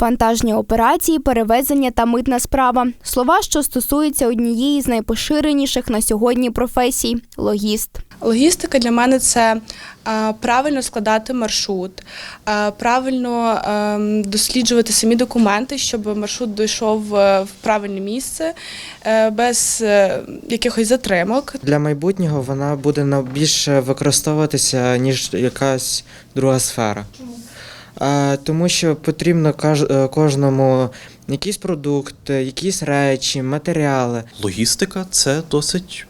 Вантажні операції, перевезення та митна справа. Слова, що стосуються однієї з найпоширеніших на сьогодні професій логіст. Логістика для мене це е, правильно складати маршрут, е, правильно ем, досліджувати самі документи, щоб маршрут дійшов е, в правильне місце без якихось затримок. Для майбутнього вона буде на- більше використовуватися, ніж якась друга сфера. Тому що потрібно е, кожному якийсь продукт, е, якісь речі, матеріали. Логістика це досить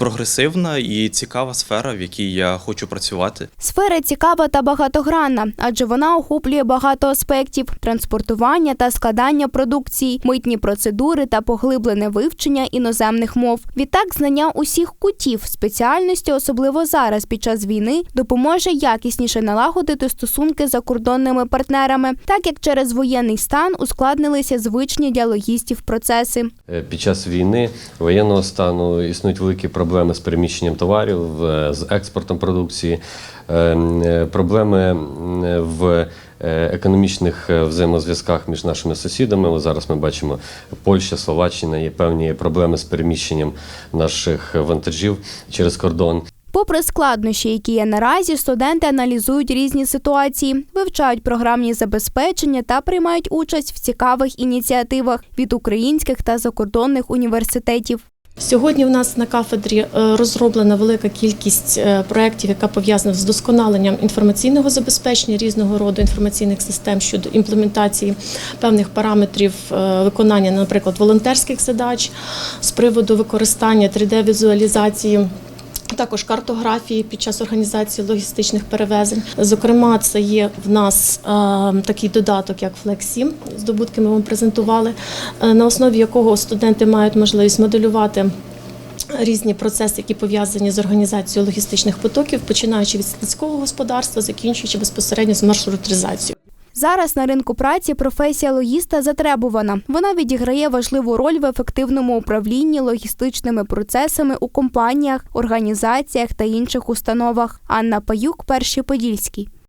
прогресивна і цікава сфера, в якій я хочу працювати. Сфера цікава та багатогранна, адже вона охоплює багато аспектів: транспортування та складання продукції, митні процедури та поглиблене вивчення іноземних мов. Відтак, знання усіх кутів спеціальності, особливо зараз під час війни, допоможе якісніше налагодити стосунки з закордонними партнерами, так як через воєнний стан ускладнилися звичні для логістів процеси. Е, Під час війни воєнного стану існують великі проблеми з переміщенням товарів, з експортом продукції, е, е, проблеми в е, економічних е, взаємозв'язках між нашими сусідами. Зараз ми бачимо Польща, Словаччина, є певні проблеми з переміщенням наших вантажів через кордон. Попри складнощі, які є наразі, студенти аналізують різні ситуації, вивчають програмні забезпечення та приймають участь в цікавих ініціативах від українських та закордонних університетів. Сьогодні в нас на кафедрі е, розроблена велика кількість е, проєктів, яка пов'язана з вдосконаленням інформаційного забезпечення різного роду інформаційних систем щодо імплементації певних параметрів е, виконання, наприклад, волонтерських задач з приводу використання 3D-візуалізації. Також картографії під час організації логістичних перевезень. Зокрема, це є в нас е, такий додаток, як FlexSim, здобутки ми вам презентували, е, на основі якого студенти мають можливість моделювати. Різні процеси, які пов'язані з організацією логістичних потоків, починаючи від сільського господарства, закінчуючи безпосередньо з маршрутизацією. Зараз на ринку праці професія логіста затребувана. Вона відіграє важливу роль в ефективному управлінні логістичними процесами у компаніях, організаціях та інших установах. Анна Паюк, перший подільський.